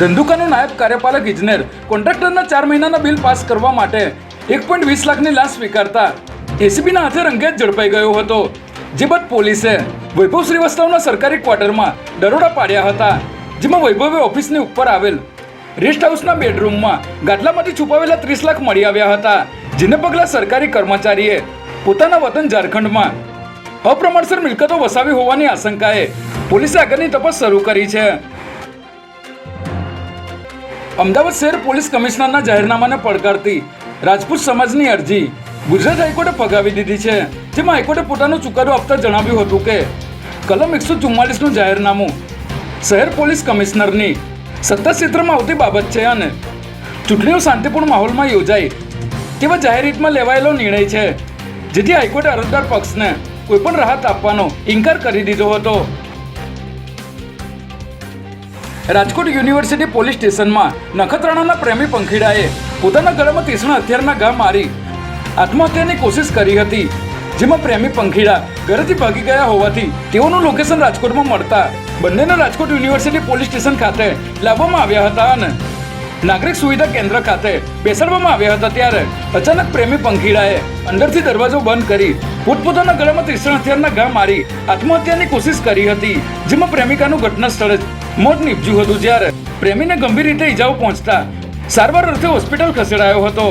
ધંધુકાનું નાયબ કાર્યપાલક ઇજનેર કોન્ટ્રાક્ટરના ચાર મહિનાના બિલ પાસ કરવા માટે એક પોઈન્ટ વીસ લાખની લાશ સ્વીકારતા એસીબીના હાથે રંગે જ ઝડપાઈ ગયો હતો. જે બાદ પોલીસે વૈભવ શ્રીવાસ્તવના સરકારી ક્વાર્ટરમાં દરોડા પાડ્યા હતા, જેમાં વૈભવે ઓફિસની ઉપર આવેલ રેસ્ટ હાઉસના બેડરૂમમાં ગાટલામાંથી છુપાવેલા ત્રીસ લાખ મળી આવ્યા હતા, જેને પગલે સરકારી કર્મચારીએ પોતાના વતન ઝારખંડમાં અપ્રમાણસર મિલકતો વસાવી હોવાની આશંકાએ પોલીસે આગળની તપાસ શરૂ કરી છે. અમદાવાદ શહેર પોલીસ કમિશનરના જાહેરનામાને પડકારતી રાજપૂત સમાજની અરજી ગુજરાત હાઈકોર્ટે ફગાવી દીધી છે. જેમાં હાઈકોર્ટે પોતાનો ચુકાદો આપતા જણાવ્યું હતું કે, કલમ એકસો ચુમ્માલીસનું જાહેરનામું શહેર પોલીસ કમિશનરની સત્તા ક્ષેત્રમાં આવતી બાબત છે અને ચૂંટણીઓ શાંતિપૂર્ણ માહોલમાં યોજાય તેવા જાહેર હિતમાં લેવાયેલો નિર્ણય છે. જેથી હાઈકોર્ટે અરજદાર પક્ષને કોઈપણ રાહત આપવાનો ઇનકાર કરી દીધો હતો. રાજકોટ યુનિવર્સિટી પોલીસ સ્ટેશનમાં નખત્રાણાના પ્રેમી પંખીડાએ પોતાના ગળામાં તીક્ષ્ણ હથિયારના ઘા મારી આત્મહત્યાની કોશિશ કરી હતી, જેમાં પ્રેમી પંખીડા ઘરેથી ભાગી ગયા હોવાથી તેઓનું લોકેશન રાજકોટમાં મળતા બંનેને રાજકોટ યુનિવર્સિટી પોલીસ સ્ટેશન ખાતે લાવવામાં આવ્યા હતા અને નાગરિક સુવિધા કેન્દ્ર ખાતે બેસાડવામાં આવ્યા હતા ત્યારે અચાનક પ્રેમી પંખીડાએ અંદરથી દરવાજો બંધ કરી પોતપોતાના ગળામાં ત્રિશણ હથિયારના ઘા મારી આત્મહત્યાની કોશિશ કરી હતી, જેમાં પ્રેમિકાનું ઘટના સ્થળે જ મોત નીપજ્યું હતું. જ્યારે પ્રેમીને ગંભીર રીતે ઈજાઓ પહોંચતા સારવાર અર્થે હોસ્પિટલ ખસેડાયો હતો.